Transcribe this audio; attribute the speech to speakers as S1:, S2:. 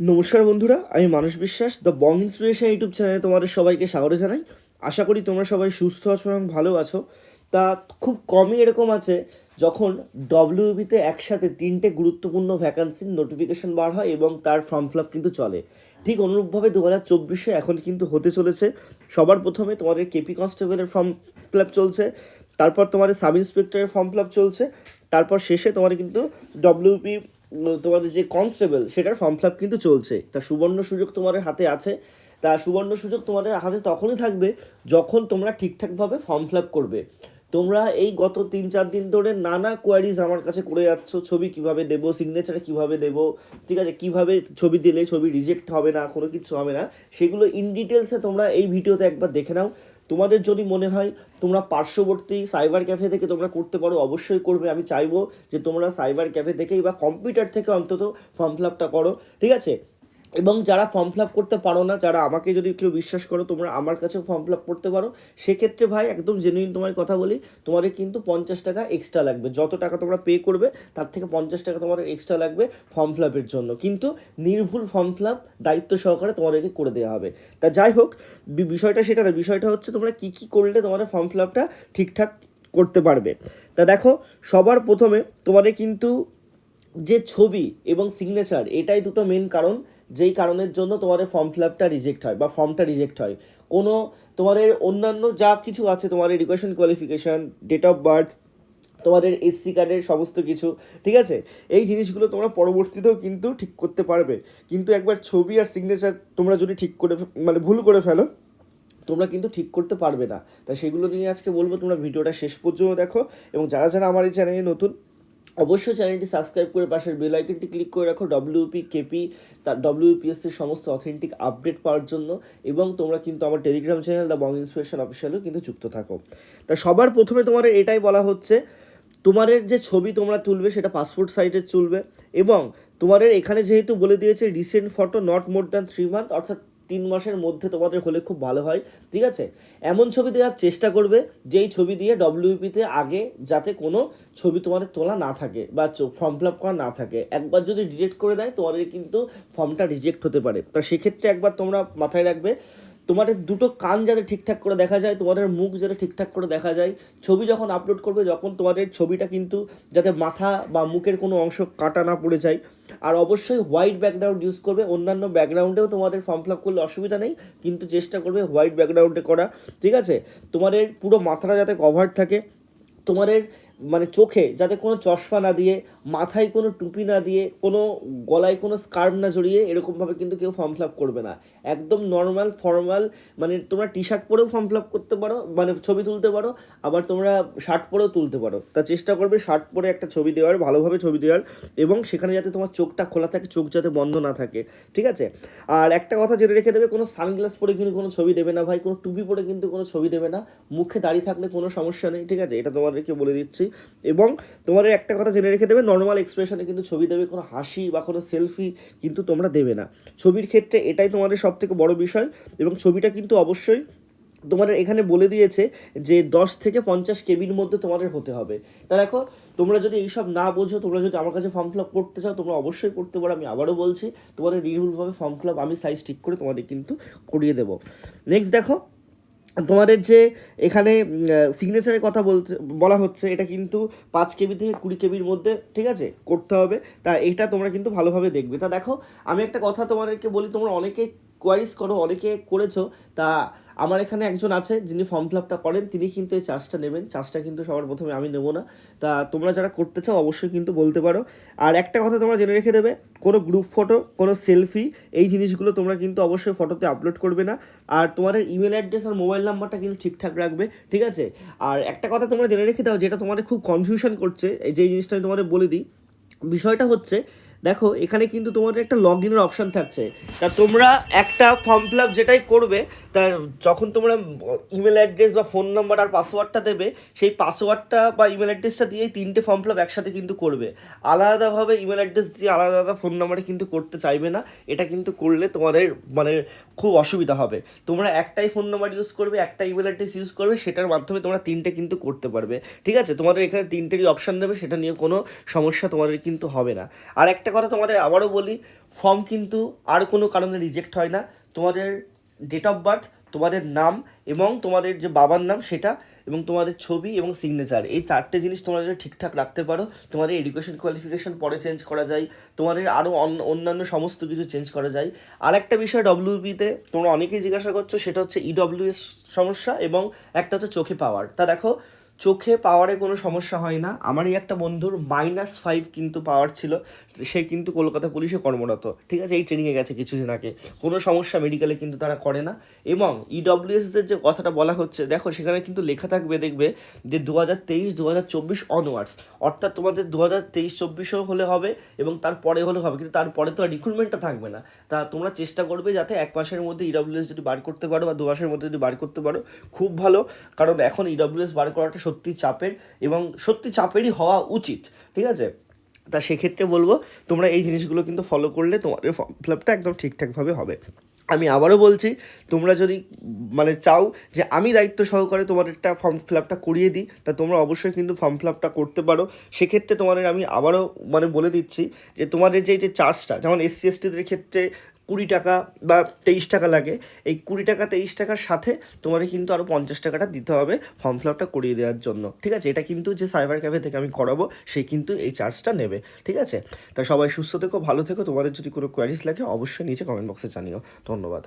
S1: নমস্কার বন্ধুরা, আমি মানুষ বিশ্বাস দ্য বং ইন্সপিরেশন ইউটিউব চ্যানেলে তোমাদের সবাইকে স্বাগত জানাই। আশা করি তোমরা সবাই সুস্থ আছো এবং ভালো আছো। তা খুব কমই এরকম আছে যখন ডব্লিউবিতে একসাথে তিনটে গুরুত্বপূর্ণ ভ্যাকান্সির নোটিফিকেশন বার হয় এবং তার ফর্ম ফিল কিন্তু চলে। ঠিক অনুরূপভাবে দু হাজার চব্বিশে এখন কিন্তু হতে চলেছে। সবার প্রথমে তোমাদের কেপি কনস্টেবলের ফর্ম ফিল চলছে, তারপর তোমাদের সাব ইন্সপেক্টরের ফর্ম ফিল চলছে, তারপর শেষে তোমার কিন্তু ডব্লিউপি তোমাদের যে কনস্টেবল সেটার ফর্ম ফিল কিন্তু চলছে। তা সুবর্ণ সুযোগ তোমাদের হাতে আছে। তা সুবর্ণ সুযোগ তোমাদের হাতে তখনই থাকবে যখন তোমরা ঠিকঠাকভাবে ফর্ম ফিল করবে। তোমরা এই গত তিন চার দিন ধরে নানা কোয়ারিজ আমার কাছে করে যাচ্ছ, ছবি কীভাবে দেবো সিগনেচার কীভাবে দেবো, ঠিক আছে, কীভাবে ছবি দিলে ছবি রিজেক্ট হবে না, কোনো কিছু হবে না, সেগুলো ইন ডিটেলসে তোমরা এই ভিডিওতে একবার দেখে নাও। তোমাদের যদি মনে হয় তোমরা পার্শ্ববর্তী সাইবার ক্যাফে থেকে তোমরা করতে পারো, অবশ্যই করবে। আমি চাইব যে তোমরা সাইবার ক্যাফে থেকেই বা কম্পিউটার থেকে অন্তত ফর্ম ফিল আপটা করো। ঠিক আছে? এবং যারা ফর্ম ফিল আপ করতে পারো না, যারা আমাকে যদি কেউ বিশ্বাস করো, তোমরা আমার কাছেও ফর্ম ফিল আপ করতে পারো। সেক্ষেত্রে ভাই, একদম জেনুইন তোমার কথা বলি, তোমাদের কিন্তু পঞ্চাশ টাকা এক্সট্রা লাগবে। যত টাকা তোমরা পে করবে, তার থেকে পঞ্চাশ টাকা তোমাদের এক্সট্রা লাগবে ফর্ম ফিল আপের জন্য। কিন্তু নির্ভুল ফর্ম ফিল আপ দায়িত্ব সহকারে তোমাদেরকে করে দেওয়া হবে। তা যাই হোক বিষয়টা সেটা না, বিষয়টা হচ্ছে তোমরা কী কী করলে তোমাদের ফর্ম ফিল আপটা ঠিকঠাক করতে পারবে। তা দেখো, সবার প্রথমে তোমাদের কিন্তু যে ছবি এবং সিগনেচার এটাই দুটো মেন কারণ, যেই কারণের জন্য তোমাদের ফর্ম ফিল আপটা রিজেক্ট হয় বা ফর্মটা রিজেক্ট হয়। কোনো তোমাদের অন্যান্য যা কিছু আছে তোমার education qualification date of birth তোমাদের এসসি কার্ডের সমস্ত কিছু, ঠিক আছে? এই জিনিসগুলো তোমরা পরবর্তীতেও কিন্তু ঠিক করতে পারবে। কিন্তু একবার ছবি আর সিগনেচার তোমরা যদি ঠিক করে মানে ভুল করে ফেলো, তোমরা কিন্তু ঠিক করতে পারবে না। তাই সেগুলো নিয়ে আজকে বলব, তোমরা ভিডিওটা শেষ পর্যন্ত দেখো। এবং যারা যারা আমার এই চ্যানেলে নতুন অবশ্যই চ্যানেলটি সাবস্ক্রাইব করে পাশের বেল আইকনটি ক্লিক করে রাখো। ডব্লিউপি কেপি তার ডব্লিউপিএসসির সমস্ত অথেন্টিক আপডেট পাওয়ার জন্য এবং তোমরা কিন্তু আমার Telegram channel the Bong inspiration অফিসিয়ালেও কিন্তু যুক্ত থাকো। তা সবার প্রথমে তোমাদের এটাই বলা হচ্ছে, তোমাদের যে ছবি তোমরা তুলবে সেটা পাসপোর্ট সাইজের চলবে এবং তোমাদের এখানে যেহেতু বলে দিয়েছে recent photo not more than three month অর্থাৎ তিন মাসের মধ্যে তোমাদের হলে খুব ভালো হয়, ঠিক আছে? এমন ছবি দেওয়ার চেষ্টা করবে, যেই ছবি দিয়ে ডব্লিউপিতে আগে যাতে কোনো ছবি তোমাদের তোলা না থাকে বা ফর্ম ফিল আপ করা না থাকে। একবার যদি রিজেক্ট করে দেয়, তোমাদের কিন্তু ফর্মটা রিজেক্ট হতে পারে। তা সেক্ষেত্রে একবার তোমরা মাথায় রাখবে তোমাদের দুটো কান যাতে ঠিকঠাক করে দেখা যায়, তোমাদের মুখ যাতে ঠিকঠাক করে দেখা যায়, ছবি যখন আপলোড করবে যখন তোমাদের ছবিটা কিন্তু যাতে মাথা বা মুখের কোনো অংশ কাটা না পড়ে যায়। আর অবশ্যই হোয়াইট ব্যাকগ্রাউন্ড ইউজ করবে, অন্যান্য ব্যাকগ্রাউন্ডেও তোমাদের ফর্ম ফিল করলে অসুবিধা নেই, কিন্তু চেষ্টা করবে হোয়াইট ব্যাকগ্রাউন্ডে করা, ঠিক আছে? তোমাদের পুরো মাথাটা যাতে কভার থাকে, তোমাদের মানে চোখে যাতে কোনো চশমা না দিয়ে, মাথায় কোনো টুপি না দিয়ে, কোনো গলায় কোনো স্কার্ফ না জড়িয়ে এরকমভাবে কিন্তু কেউ ফর্ম ফিল আপ করবে না। একদম নর্মাল ফর্মাল মানে তোমরা টি শার্ট পরেও ফর্ম ফিল আপ করতে পারো মানে ছবি তুলতে পারো, আবার তোমরা শার্ট পরেও তুলতে পারো। তা চেষ্টা করবে শার্ট পরে একটা ছবি দেওয়ার, ভালোভাবে ছবি দেওয়ার, এবং সেখানে যাতে তোমার চোখটা খোলা থাকে, চোখ যাতে বন্ধ না থাকে। ঠিক আছে? আর একটা কথা জেনে রেখে দেবে, কোনো সানগ্লাস পরে কিন্তু কোনো ছবি দেবে না ভাই, কোনো টুপি পরে কিন্তু কোনো ছবি দেবে না। মুখে দাঁড়িয়ে থাকলে কোনো সমস্যা নেই, ঠিক আছে? এটা তোমাদেরকে বলে দিচ্ছি। এবং তোমাদের একটা কথা জেনে রেখে দেবে নর্মাল এক্সপ্রেশনে কিন্তু ছবি দেবে কোনো হাসি বা কোনো সেলফি কিন্তু তোমরা দেবে না। ছবির ক্ষেত্রে এটাই তোমাদের সব থেকে বড় বিষয় এবং ছবিটা কিন্তু অবশ্যই তোমাদের এখানে বলে দিয়েছে যে দশ থেকে পঞ্চাশ কেবির মধ্যে তোমাদের হতে হবে। তা দেখো, তোমরা যদি এইসব না বোঝো, তোমরা যদি আমার কাছে ফর্ম ফিল আপ করতে চাও, তোমরা অবশ্যই করতে পারো, আমি আবারও বলছি, তোমাদের নির্ভুলভাবে ফর্ম ফিল আপ আমি সাইজ ঠিক করে তোমাদের কিন্তু করিয়ে দেবো। নেক্সট দেখো তোমাদের যে এখানে সিগনেচারের কথা বলতে, বলা হচ্ছে, এটা কিন্তু পাঁচ কেবি থেকে কুড়ি কেবির মধ্যে, ঠিক আছে, করতে হবে। তা এটা তোমরা কিন্তু ভালোভাবে দেখবে। তা দেখো, আমি একটা কথা তোমাদেরকে বলি, তোমরা অনেকে কোয়ারিজ করো, অনেকে করেছ, তা আমার এখানে একজন আছে যিনি ফর্ম ফিল আপটা করেন, তিনি কিন্তু এই চার্জটা নেবেন। চার্জটা কিন্তু সবার প্রথমে আমি নেব না। তা তোমরা যারা করতে চাও অবশ্যই কিন্তু বলতে পারো। আর একটা কথা তোমরা জেনে রেখে দেবে, কোনো গ্রুপ ফটো কোনো সেলফি এই জিনিসগুলো তোমরা কিন্তু অবশ্যই ফটোতে আপলোড করবে না। আর তোমাদের ইমেল অ্যাড্রেস আর মোবাইল নাম্বারটা কিন্তু ঠিকঠাক রাখবে, ঠিক আছে? আর একটা কথা তোমরা জেনে রেখে দাও, যেটা তোমাদের খুব কনফিউশন করছে যে জিনিসটা আমি তোমাদের বলে দিই। বিষয়টা হচ্ছে দেখো, এখানে কিন্তু তোমাদের একটা লগ ইনের অপশান থাকছে। তা তোমরা একটা ফর্ম ফিল আপ যেটাই করবে, তা যখন তোমরা ইমেল অ্যাড্রেস বা ফোন নাম্বার আর পাসওয়ার্ডটা দেবে, সেই পাসওয়ার্ডটা বা ইমেল অ্যাড্রেসটা দিয়ে তিনটে ফর্ম ফিল আপ একসাথে কিন্তু করবে। আলাদাভাবে ইমেল অ্যাড্রেস দিয়ে আলাদা আলাদা ফোন নাম্বারে কিন্তু করতে চাইবে না। এটা কিন্তু করলে তোমাদের মানে খুব অসুবিধা হবে। তোমরা একটাই ফোন নাম্বার ইউজ করবে, একটা ইমেল অ্যাড্রেস ইউজ করবে, সেটার মাধ্যমে তোমরা তিনটে কিন্তু করতে পারবে। ঠিক আছে? তোমাদের এখানে তিনটেরই অপশান দেবে, সেটা নিয়ে কোনো সমস্যা তোমাদের কিন্তু হবে না। আর একটা একটা কথা তোমাদের আবারও বলি ফর্ম কিন্তু আর কোনো কারণে রিজেক্ট হয় না। তোমাদের ডেট অফ বার্থ তোমাদের নাম এবং তোমাদের যে বাবার নাম সেটা এবং তোমাদের ছবি এবং সিগনেচার এই চারটে জিনিস যদি ঠিকঠাক রাখতে পারো, তোমাদের এডুকেশন কোয়ালিফিকেশন পরে চেঞ্জ করা যায়, তোমাদের আরও অন্যান্য সমস্ত কিছু চেঞ্জ করা যায়। আর একটা বিষয় ডব্লিউবিতে তোমরা অনেকেই জিজ্ঞাসা করছ, সেটা হচ্ছে ইডব্লিউএস সমস্যা এবং একটা হচ্ছে চোখে পাওয়ার। তা দেখো চোখে পাওয়ারে কোনো সমস্যা হয় না। আমারই একটা বন্ধুর মাইনাস ফাইভ কিন্তু পাওয়ার ছিল, সে কিন্তু কলকাতা পুলিশে কর্মরত। ঠিক আছে, এই ট্রেনিংয়ে গেছে কিছুদিন আগে। কোনো সমস্যা মেডিকেলে কিন্তু তারা করে না। এবং ইডব্লিউএসদের যে কথাটা বলা হচ্ছে, দেখো সেখানে কিন্তু লেখা থাকবে, দেখবে যে দু হাজার তেইশ দু হাজার চব্বিশ অনওয়ার্ডস অর্থাৎ তোমাদের দু হাজার তেইশ, চব্বিশেও হলে হবে এবং তারপরে হলে হবে। কিন্তু তারপরে তো রিক্রুটমেন্টটা থাকবে না। তা তোমরা চেষ্টা করবে যাতে এক মাসের মধ্যে ইডব্লিউএস যদি বার করতে পারো বা দু মাসের মধ্যে যদি বার করতে পারো, খুব ভালো। কারণ এখন ইডব্লিউএস বার করাটা সত্যি চাপের এবং সত্যি চাপেরই হওয়া উচিত, ঠিক আছে? তা সেক্ষেত্রে বলব, তোমরা এই জিনিসগুলো কিন্তু ফলো করলে তোমাদের ফর্ম ফিল আপটা একদম ঠিকঠাকভাবে হবে। আমি আবারও বলছি, তোমরা যদি মানে চাও যে আমি দায়িত্ব সহকারে তোমাদেরটা ফর্ম ফিল আপটা করিয়ে দিই, তা তোমরা অবশ্যই কিন্তু ফর্ম ফিল আপটা করতে পারো। সেক্ষেত্রে তোমাদের আমি আবারও মানে বলে দিচ্ছি যে তোমাদের যে যে চার্জটা যেমন এসসি এসটিদের ক্ষেত্রে কুড়ি টাকা বা তেইশ টাকা লাগে। এই কুড়ি টাকা, তেইশ টাকার সাথে তোমাকে কিন্তু আরও পঞ্চাশ টাকাটা দিতে হবে ফর্ম ফিল আপটা করিয়ে দেওয়ার জন্য। ঠিক আছে? এটা কিন্তু যে সাইবার ক্যাফে থেকে আমি করাবো, সে কিন্তু এই চার্জটা নেবে। ঠিক আছে? তা সবাই সুস্থ থেকো, ভালো থেকো। তোমাদের যদি কোনো কোয়ারিজ লাগে, অবশ্যই নিচে কমেন্ট বক্সে জানিও। ধন্যবাদ।